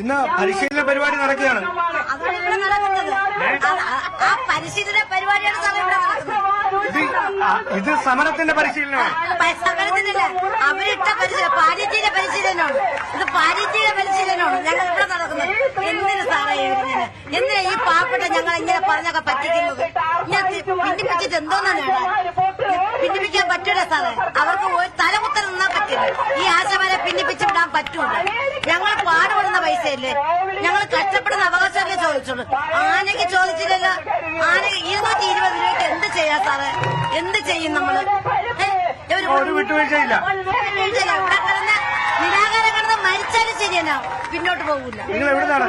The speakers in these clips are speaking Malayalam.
ഇന്ന് പരിശീലന പരിപാടി നടക്കുകയാണ്. ഇത് സമരത്തിന്റെ പരിശീലനമാണ്. സമരത്തിനല്ല അവരിട്ട പരിശീലനം പാലിറ്റീന്റെ പരിശീലനമാണ്. ഇത് പാലിറ്റീന്റെ പരിശീലനമാണ്. ഞങ്ങൾ ഇവിടെ നടക്കുന്നത്. എന്തിന് ഈ പാവപ്പെട്ട ഞങ്ങൾ ഇങ്ങനെ പറഞ്ഞൊക്കെ പറ്റിക്കുന്നത്? ഇങ്ങനെ തി- ഭിന്നിപ്പിച്ചിട്ട് എന്തോന്നാ നേടാൻ ഭിന്നിപ്പിക്കാൻ പറ്റൂല സാറേ. അവർക്ക് തലമുത്തരം തലകുത്തൽ നിന്നാ പറ്റില്ല. ഈ ആശമാരെ ഭിന്നിപ്പിച്ച് വിടാൻ പറ്റൂല ഞങ്ങൾ പാടുപെടുന്ന പൈസയല്ലേ? ഞങ്ങൾ കഷ്ടപ്പെടുന്ന അവകാശമല്ലേ ചോദിച്ചോളൂ? ആനയ്ക്ക് ചോദിച്ചില്ലല്ലോ. ആന ഇരുന്നൂറ്റി ഇരുപത് രൂപയ്ക്ക് എന്ത് ചെയ്യാ സാറേ? എന്ത് ചെയ്യും നമ്മൾ? ഒരു വിട്ടുവീഴ്ചയില്ല. മരിച്ചാലും ശരിയല്ല പിന്നോട്ട് പോകൂല. നിങ്ങൾ എവിടുന്നാണ്?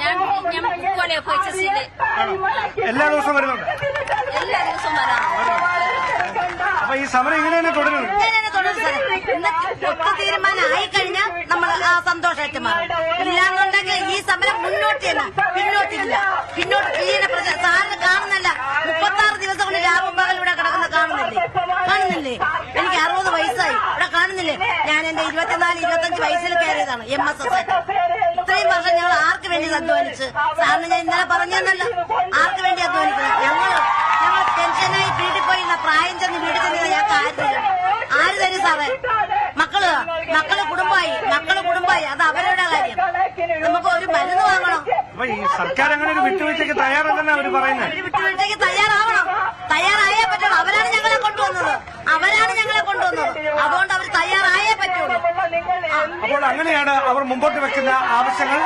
ഞാൻ ഞാൻ പോലെ പർച്ചേസിൽ എല്ലാ ദിവസവും വരുന്നുണ്ട്. എല്ലാ ദിവസവും വരാം. അപ്പൊ ഈ സമരം ഇങ്ങനെ തന്നെ തുടരുന്നു ഒത്ത തീരുമാനമായി കഴിഞ്ഞാൽ നമ്മൾ ആ സന്തോഷമായിട്ട് മാറും ഇല്ലാന്നുണ്ടെങ്കിൽ ഈ സമരം മുന്നോട്ട് തന്നെ പിന്നോട്ടില്ല പിന്നോട്ട് പിന്നീട് പ്രച- സാറിന് കാണുന്നല്ല. മുപ്പത്തി ആറ് ദിവസം കൊണ്ട് രാവും പകൽ ഇവിടെ കിടക്കുന്ന കാണുന്നില്ലേ? കാണുന്നില്ലേ? ഇവിടെ ഞാൻ എന്റെ ഇരുപത്തിനാല് ഇരുപത്തഞ്ച് വയസ്സിൽ കയറിയതാണ് എം എസ് എസ് ഇത്രയും വർഷം ഞങ്ങൾ ആർക്ക് വേണ്ടി അധ്വാനിച്ച്? സാറിന് ഞാൻ ഇന്നലെ പറഞ്ഞല്ലോ ആർക്ക് വേണ്ടി അധ്വാനിക്കുന്നത് ഞങ്ങൾ ഞങ്ങൾ ടെൻഷനായി വീട്ടിൽ പോയി പ്രായം ചെന്ന് വീട്ടിൽ ചെന്ന് ഞങ്ങൾക്ക് ആര് തരും ആര് തരും സാറേ? മക്കൾ മക്കൾ കുടുംബമായി മക്കൾ കുടുംബമായി. അത് അവരുടെ കാര്യം. നമുക്ക് ഒരു മരുന്ന് വാങ്ങണം. സർക്കാർ അങ്ങനെ ഒരു വിട്ടുവീഴ്ചയ്ക്ക് തയ്യാറല്ലെന്നാണ് അവർ പറയുന്നത് വിട്ടുവീഴ്ചയ്ക്ക് അവർ മുമ്പോട്ട് വെക്കുന്ന ആവശ്യങ്ങൾ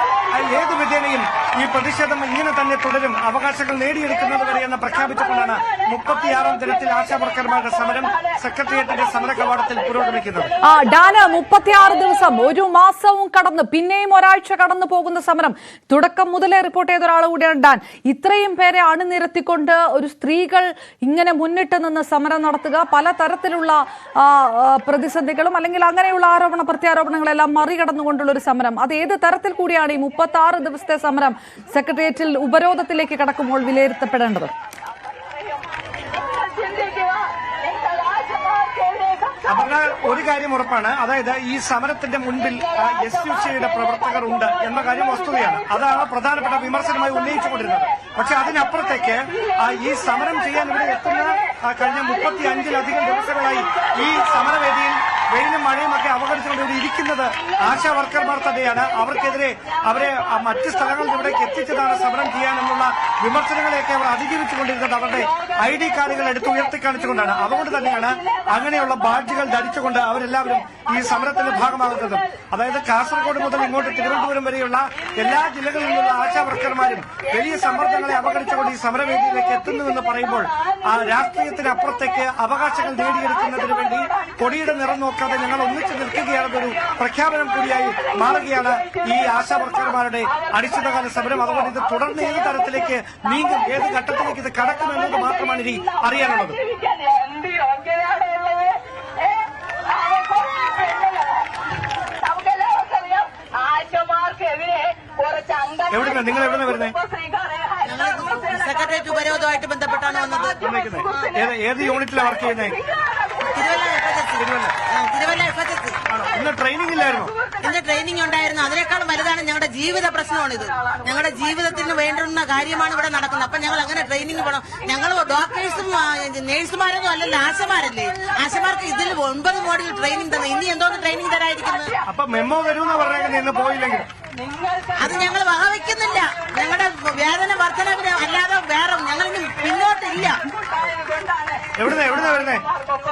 ഏത് വിധേനയും ഈ പ്രതിഷേധം ഇങ്ങനെ തന്നെ തുടരും. അവകാശങ്ങൾ നേടിയെടുക്കുന്നത് വരെ എന്ന് പ്രഖ്യാപിച്ചുകൊണ്ടാണ് മുപ്പത്തിയാറാം ദിനത്തിൽ ആശാ വർക്കർമാരുടെ സമരം സെക്രട്ടേറിയറ്റിന്റെ സമര കവാടത്തിൽ പുരോഗമിക്കുന്നത്. ആ ഡാന് മുപ്പത്തിയാറ് ദിവസം ഒരു മാസവും കടന്ന് പിന്നെയും ഒരാഴ്ച കടന്നു പോകുന്ന സമരം. തുടക്കം മുതലേ റിപ്പോർട്ട് ചെയ്ത ഒരാൾ ഡാൻ. ഇത്രയും പേരെ അണിനിരത്തിക്കൊണ്ട് ഒരു സ്ത്രീകൾ ഇങ്ങനെ മുന്നിട്ട് നിന്ന് സമരം നടത്തുക പലതരത്തിലുള്ള ആ, ആ, പ്രതിസന്ധികളും അല്ലെങ്കിൽ അങ്ങനെയുള്ള ആരോപണ പ്രത്യാരോപണങ്ങളെല്ലാം മറികടന്നുകൊണ്ടുള്ള ഒരു സമരം. അത് ഏത് തരത്തിൽ കൂടിയാണ് ഈ ആറ് ദിവസത്തെ സമരം സെക്രട്ടേറിയറ്റിൽ ഉപരോധത്തിലേക്ക് കടക്കുമ്പോൾ വിലയിരുത്തപ്പെടേണ്ടത്. ഒരു കാര്യം ഉറപ്പാണ്. അതായത് ഈ സമരത്തിന്റെ മുൻപിൽ എസ് യു സിയുടെ പ്രവർത്തകർ ഉണ്ട് എന്ന കാര്യം വസ്തുതയാണ്. അതാണ് പ്രധാനപ്പെട്ട വിമർശനമായി ഉന്നയിച്ചുകൊണ്ടിരുന്നത്. പക്ഷെ അതിനപ്പുറത്തേക്ക് ഈ സമരം ചെയ്യാൻ ഇവിടെ എത്തുന്ന കഴിഞ്ഞ മുപ്പത്തി അഞ്ചിലധികം ദിവസങ്ങളായി ഈ സമരവേദിയിൽ വെയിലും മഴയും ഒക്കെ അവഗണിച്ചുകൊണ്ട് ഇവിടെ ഇരിക്കുന്നത് ആശാ വർക്കർമാർ തന്നെയാണ്. അവർക്കെതിരെ അവരെ മറ്റ് സ്ഥലങ്ങളിൽ ഇവിടേക്ക് എത്തിച്ചതാണ് സമരം ചെയ്യാനെന്നുള്ള വിമർശനങ്ങളെയൊക്കെ അവർ അതിജീവിച്ചുകൊണ്ടിരുന്നത് അവരുടെ ഐ ഡി കാർഡുകൾ എടുത്ത് ഉയർത്തിക്കാണിച്ചുകൊണ്ടാണ്. അതുകൊണ്ട് തന്നെയാണ് അങ്ങനെയുള്ള ബാഡ്ജുകൾ ധരിച്ചുകൊണ്ട് അവരെല്ലാവരും ഈ സമരത്തിന്റെ ഭാഗമാകുന്നത്. അതായത് കാസർഗോഡ് മുതൽ ഇങ്ങോട്ട് തിരുവനന്തപുരം വരെയുള്ള എല്ലാ ജില്ലകളിൽ നിന്നുള്ള ആശാ വർക്കർമാരും വലിയ സമ്മർദ്ദങ്ങളെ അവഗണിച്ചുകൊണ്ട് ഈ സമരവേദിയിലേക്ക് എത്തുന്നുവെന്ന് പറയുമ്പോൾ ആ രാഷ്ട്രീയത്തിനപ്പുറത്തേക്ക് അവകാശങ്ങൾ നേടിയെടുക്കുന്നതിന് വേണ്ടി കൊടിയുടെ നിറം നോക്കാതെ ഞങ്ങൾ ഒന്നിച്ചു നിൽക്കുകയാണെന്നൊരു പ്രഖ്യാപനം കൂടിയായി മാറുകയാണ് ഈ ആശാ വർക്കർമാരുടെ അനിശ്ചിതകാല സമരം. അതുകൊണ്ട് ഇത് തുടർന്ന് ഏത് തരത്തിലേക്ക് നീങ്ങും. ഏത് ഘട്ടത്തിലേക്ക് ഇത് കടക്കും എന്നത് മാത്രമാണ് ഇനി അറിയാനുള്ളത്. എവിടുന്ന? നിങ്ങൾ എവിടെ വരുന്നേ സെക്രട്ടേറിയറ്റ് ഉപരോധമായിട്ട് ബന്ധപ്പെട്ടാണ് വന്നത്? ഏത് യൂണിറ്റിലാണ് വർക്ക് ചെയ്യുന്നത്? തിരുവല്ല. ഇന്ന് ട്രെയിനിങ് ഇല്ലായിരുന്നു. ഇതിന്റെ ട്രെയിനിങ് ഉണ്ടായിരുന്നു. അതിനേക്കാൾ വലുതാണ് ഞങ്ങളുടെ ജീവിത പ്രശ്നമാണിത് ഞങ്ങളുടെ ജീവിതത്തിന് വേണ്ടുന്ന കാര്യമാണ് ഇവിടെ നടക്കുന്നത്. അപ്പൊ ഞങ്ങൾ അങ്ങനെ ട്രെയിനിങ് പോകണം ഞങ്ങൾ ഡോക്ടേഴ്സും നേഴ്സുമാരൊന്നും അല്ലല്ലോ ആശമാരല്ലേ? ആശമാർക്ക് ഇതിൽ ഒൻപത് മോഡിൽ ട്രെയിനിങ് തന്നെ. ഇനി എന്തോ ട്രെയിനിങ് തരായിരിക്കുന്നത് അപ്പൊ മെമ്മോ വരുമെന്ന് പറഞ്ഞേക്കുന്നത് ഇന്ന് പോയില്ലെങ്കിൽ. അത് ഞങ്ങൾ വകവയ്ക്കുന്നില്ല ഞങ്ങളുടെ വേതന വർധനവിന് അല്ലാതെ വേറെ ഞങ്ങൾ ഇനി പിന്നോട്ടില്ല. എവിടുന്ന എവിടുന്ന് വരുന്നേ?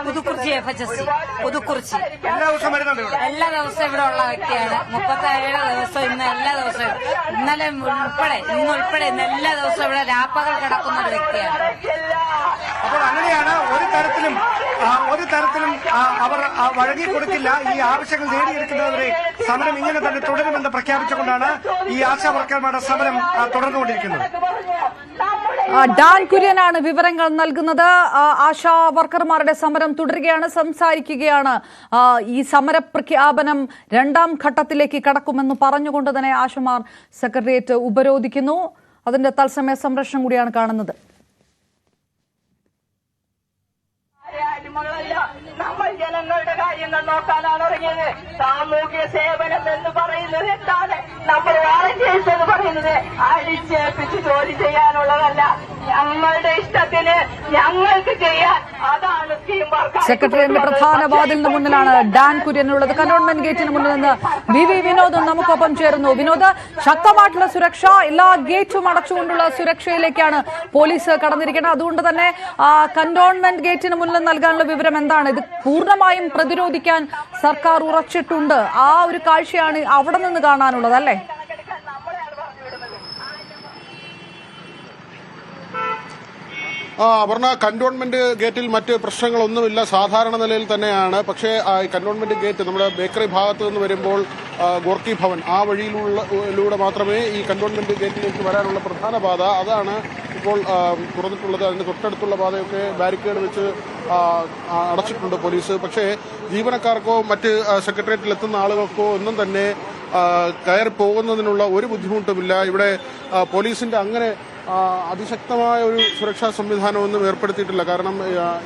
Puthukkurichi F H S C Puthukkurichi. എല്ലാ ദിവസവും വരുന്നുണ്ട് ഇവിടെ. എല്ലാ ദിവസവും ഇവിടെ ഉള്ള വ്യക്തിയാണ്. മുപ്പത്തേഴ് ദിവസം ഇന്ന് എല്ലാ ദിവസവും. ഇന്നലെ ഉൾപ്പെടെ ഇന്ന് ഉൾപ്പെടെ ഇന്ന് എല്ലാ ദിവസവും ഇവിടെ രാപ്പകൽ കിടക്കുന്ന ഒരു വ്യക്തിയാണ്. അപ്പോൾ അങ്ങനെയാണ് ഒരു തരത്തിലും ഒരു തരത്തിലും അവർ വഴങ്ങി കൊടുക്കില്ല. ഈ ആവശ്യങ്ങൾ നേടിയെടുക്കുന്നവരെ സമരം ഇങ്ങനെ തന്നെ തുടരുമെന്ന് പ്രഖ്യാപിച്ചുകൊണ്ടാണ് ഈ ആശാ വർക്കർമാരുടെ സമരം തുടർന്നുകൊണ്ടിരിക്കുന്നത്. ഡാൻ കുര്യനാണ് വിവരങ്ങൾ നൽകുന്നത്. ആശാ വർക്കർമാരുടെ സമരം തുടരുകയാണ് സംസാരിക്കുകയാണ്. ഈ സമര പ്രഖ്യാപനം രണ്ടാം ഘട്ടത്തിലേക്ക് കടക്കുമെന്ന് പറഞ്ഞുകൊണ്ട് തന്നെ ആശമാർ സെക്രട്ടേറിയറ്റ് ഉപരോധിക്കുന്നു. അതിന്റെ തത്സമയ സംരക്ഷണം കൂടിയാണ് കാണുന്നത്. നമ്മൾ ജനങ്ങളുടെ കാര്യം കാര്യങ്ങൾ നോക്കാനാണ് ഇറങ്ങിയത് സാമൂഹ്യ സേവനം എന്ന് പറയുന്നത് എന്താണ് നമ്മൾ വാളന്റിയേഴ്സ് എന്ന് പറയുന്നത് അടിച്ചേൽപ്പിച്ച് ജോലി ചെയ്യാനുള്ളതല്ല. ഞങ്ങളുടെ ഇഷ്ടത്തിന് ഞങ്ങൾക്ക് ചെയ്യാൻ അതാണ് സ്കീം വർക്ക് പ്രധാന വാതിലിന് മുന്നിലാണ് ഡാൻ കുര്യൻ ഉള്ളത് കന്റോൺമെന്റ് ഗേറ്റിന് മുന്നിൽ നിന്ന് വി വി വിനോദും നമുക്കൊപ്പം ചേരുന്നു. വിനോദ് ശക്തമായിട്ടുള്ള സുരക്ഷ എല്ലാ ഗേറ്റും അടച്ചുകൊണ്ടുള്ള സുരക്ഷയിലേക്കാണ് പോലീസ് കടന്നിരിക്കുന്നത്. അതുകൊണ്ട് തന്നെ കന്റോൺമെന്റ് ഗേറ്റിന് മുന്നിൽ നൽകാനുള്ള വിവരം എന്താണ്? ഇത് പൂർണമായും പ്രതിരോധിക്കാൻ സർക്കാർ ഉറച്ചിട്ടുണ്ട്. ആ ഒരു കാഴ്ചയാണ് അവിടെ നിന്ന് കാണാനുള്ളത് അല്ലേ? ആ അപർണ കന്റോൺമെന്റ് ഗേറ്റിൽ മറ്റ് പ്രശ്നങ്ങളൊന്നുമില്ല. സാധാരണ നിലയിൽ തന്നെയാണ്. പക്ഷേ കന്റോൺമെന്റ് ഗേറ്റ് നമ്മുടെ ബേക്കറി ഭാഗത്ത് നിന്ന് വരുമ്പോൾ ഗോർക്കി ഭവൻ ആ വഴിയിലുള്ള മാത്രമേ ഈ കന്റോൺമെന്റ് ഗേറ്റിലേക്ക് വരാനുള്ള പ്രധാന പാത. അതാണ് ഇപ്പോൾ തുറന്നിട്ടുള്ളത് അതിന് തൊട്ടടുത്തുള്ള പാതയൊക്കെ ബാരിക്കേഡ് വെച്ച് അടച്ചിട്ടുണ്ട് പോലീസ്. പക്ഷേ ജീവനക്കാർക്കോ മറ്റ് സെക്രട്ടേറിയറ്റിൽ എത്തുന്ന ആളുകൾക്കോ ഒന്നും തന്നെ കയറി പോകുന്നതിനുള്ള ഒരു ബുദ്ധിമുട്ടുമില്ല. ഇവിടെ പോലീസിന്റെ അങ്ങനെ അതിശക്തമായ ഒരു സുരക്ഷാ സംവിധാനമൊന്നും ഏർപ്പെടുത്തിയിട്ടില്ല. കാരണം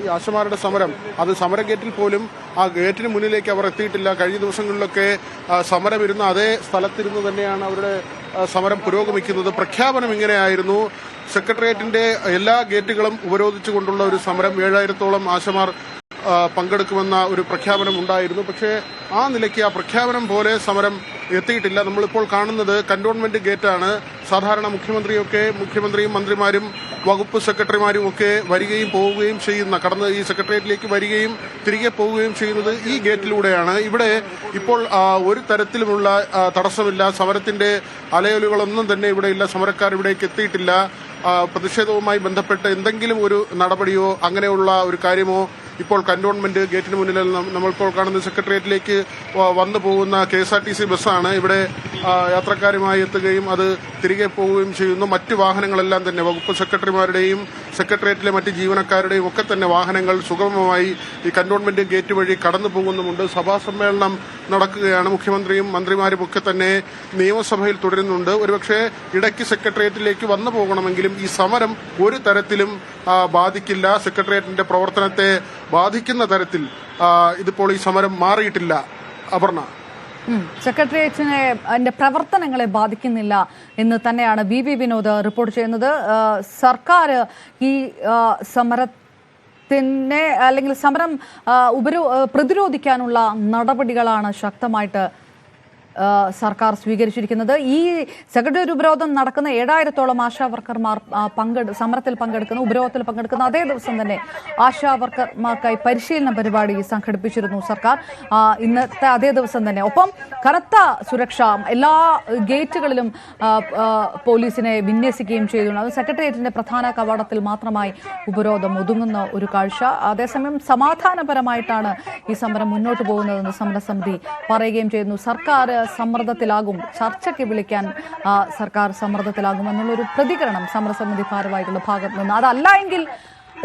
ഈ ആശമാരുടെ സമരം അത് സമര ഗേറ്റിൽ പോലും ആ ഗേറ്റിന് മുന്നിലേക്ക് അവർ എത്തിയിട്ടില്ല. കഴിഞ്ഞ ദിവസങ്ങളിലൊക്കെ സമരം ഇരുന്ന അതേ സ്ഥലത്തിരുന്ന് തന്നെയാണ് അവരുടെ സമരം പുരോഗമിക്കുന്നത്. പ്രഖ്യാപനം ഇങ്ങനെയായിരുന്നു. സെക്രട്ടേറിയറ്റിന്റെ എല്ലാ ഗേറ്റുകളും ഉപരോധിച്ചുകൊണ്ടുള്ള ഒരു സമരം ഏഴായിരത്തോളം ആശമാർ പങ്കെടുക്കുമെന്ന ഒരു പ്രഖ്യാപനം ഉണ്ടായിരുന്നു. പക്ഷേ ആ നിലയ്ക്ക് ആ പ്രഖ്യാപനം പോലെ സമരം എത്തിയിട്ടില്ല. നമ്മളിപ്പോൾ കാണുന്നത് കന്റോൺമെന്റ് ഗേറ്റാണ്. സാധാരണ മുഖ്യമന്ത്രിയൊക്കെ മുഖ്യമന്ത്രിയും മന്ത്രിമാരും വകുപ്പ് സെക്രട്ടറിമാരും ഒക്കെ വരികയും പോവുകയും ചെയ്യുന്ന കടന്ന് ഈ സെക്രട്ടേറിയറ്റിലേക്ക് വരികയും തിരികെ പോവുകയും ചെയ്യുന്നത് ഈ ഗേറ്റിലൂടെയാണ്. ഇവിടെ ഇപ്പോൾ ഒരു തരത്തിലുമുള്ള തടസ്സമില്ല. സമരത്തിന്റെ അലയലുകളൊന്നും തന്നെ ഇവിടെയില്ല സമരക്കാർ ഇവിടേക്ക് എത്തിയിട്ടില്ല. പ്രതിഷേധവുമായി ബന്ധപ്പെട്ട് എന്തെങ്കിലും ഒരു നടപടിയോ അങ്ങനെയുള്ള ഒരു കാര്യമോ ഇപ്പോൾ കന്റോൺമെന്റ് ഗേറ്റിന് മുന്നിൽ നമ്മളിപ്പോൾ കാണുന്ന സെക്രട്ടേറിയറ്റിലേക്ക് വന്നു പോകുന്ന K S R T C ബസ്സാണ്. ഇവിടെ യാത്രക്കാരുമായി എത്തുകയും അത് തിരികെ പോവുകയും ചെയ്യുന്നു. മറ്റ് വാഹനങ്ങളെല്ലാം തന്നെ വകുപ്പ് സെക്രട്ടറിമാരുടെയും സെക്രട്ടേറിയറ്റിലെ മറ്റ് ജീവനക്കാരുടെയും ഒക്കെ തന്നെ വാഹനങ്ങൾ സുഗമമായി ഈ കന്റോൺമെന്റ് ഗേറ്റ് വഴി കടന്നു പോകുന്നുമുണ്ട് സഭാ സമ്മേളനം നടക്കുകയാണ്. മുഖ്യമന്ത്രിയും മന്ത്രിമാരും ഒക്കെ തന്നെ നിയമസഭയിൽ തുടരുന്നുണ്ട്. ഒരുപക്ഷെ ഇടയ്ക്ക് സെക്രട്ടേറിയറ്റിലേക്ക് വന്നു പോകണമെങ്കിലും ഈ സമരം ഒരു തരത്തിലും ബാധിക്കില്ല. സെക്രട്ടേറിയറ്റിന്റെ പ്രവർത്തനത്തെ ബാധിക്കുന്ന തരത്തിൽ ഇതിപ്പോൾ ഈ സമരം മാറിയിട്ടില്ല. അപർണ. സെക്രട്ടേറിയറ്റിനെ അതിന്റെ പ്രവർത്തനങ്ങളെ ബാധിക്കുന്നില്ല എന്ന് തന്നെയാണ് ബി ബി വിനോദ് റിപ്പോർട്ട് ചെയ്യുന്നത്. സർക്കാർ ഈ സമര അല്ലെങ്കിൽ സമരം ഉപരോ പ്രതിരോധിക്കാനുള്ള നടപടികളാണ് ശക്തമായിട്ട് സർക്കാർ സ്വീകരിച്ചിരിക്കുന്നത്. ഈ സെക്രട്ടറി ഉപരോധം നടക്കുന്ന ഏഴായിരത്തോളം ആശാ വർക്കർമാർ പങ്കെടു സമരത്തിൽ പങ്കെടുക്കുന്ന ഉപരോധത്തിൽ പങ്കെടുക്കുന്ന അതേ ദിവസം തന്നെ ആശാ വർക്കർമാർക്കായി പരിശീലന പരിപാടി സംഘടിപ്പിച്ചിരുന്നു സർക്കാർ. ഇന്നത്തെ അതേ ദിവസം തന്നെ. ഒപ്പം കനത്ത സുരക്ഷ എല്ലാ ഗേറ്റുകളിലും പോലീസിനെ വിന്യസിക്കുകയും ചെയ്തിട്ടുണ്ട് അത് സെക്രട്ടേറിയറ്റിന്റെ പ്രധാന കവാടത്തിൽ മാത്രമായി ഉപരോധം ഒതുങ്ങുന്ന ഒരു കാഴ്ച. അതേസമയം സമാധാനപരമായിട്ടാണ് ഈ സമരം മുന്നോട്ട് പോകുന്നതെന്ന് സമരസമിതി പറയുകയും ചെയ്യുന്നു. സർക്കാർ സമ്മർദ്ദത്തിലാകും. ചർച്ചയ്ക്ക് വിളിക്കാൻ സർക്കാർ സമ്മർദ്ദത്തിലാകും എന്നുള്ളൊരു പ്രതികരണം സമരസമിതി ഭാരവാഹികളുടെ ഭാഗത്തു നിന്ന്. അതല്ല എങ്കിൽ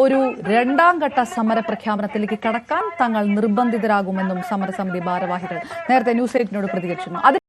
ഒരു രണ്ടാം ഘട്ട സമര പ്രഖ്യാപനത്തിലേക്ക് കടക്കാൻ തങ്ങൾ നിർബന്ധിതരാകുമെന്നും സമരസമിതി ഭാരവാഹികൾ നേരത്തെ ന്യൂസ് എയ്റ്റിനോട് പ്രതികരിച്ചിരുന്നു.